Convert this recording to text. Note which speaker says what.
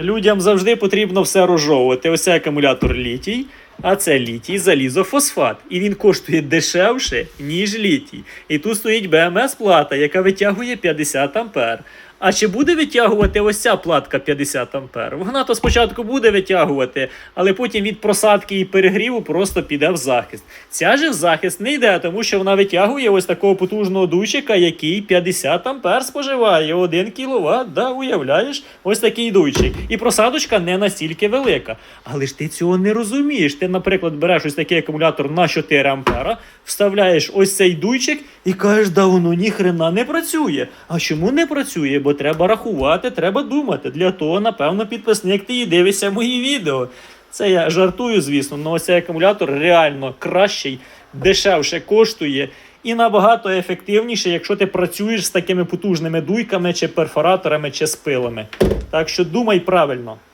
Speaker 1: Людям завжди потрібно все розжовувати. Ось цей акумулятор літій, а це літій залізофосфат. І він коштує дешевше, ніж літій. І тут стоїть БМС плата, яка витягує 50 ампер. А чи буде витягувати ось ця платка 50 ампер? Вона то спочатку буде витягувати, але потім від просадки і перегріву просто піде в захист. Ця же в захист не йде, тому що вона витягує ось такого потужного дуйчика, який 50 ампер споживає 1 кВт. Да, уявляєш? Ось такий дуйчик. І просадочка не настільки велика. Але ж ти цього не розумієш. Ти, наприклад, береш ось такий акумулятор на 4 ампера, вставляєш ось цей дуйчик і кажеш, да воно ніхрена не працює. А чому не працює? Бо треба рахувати, треба думати. Для того, напевно, підписник ти і дивишся мої відео. Це я жартую, звісно, але ось цей акумулятор реально кращий, дешевше коштує і набагато ефективніше, якщо ти працюєш з такими потужними дуйками, чи перфораторами, чи спилами. Так що думай правильно.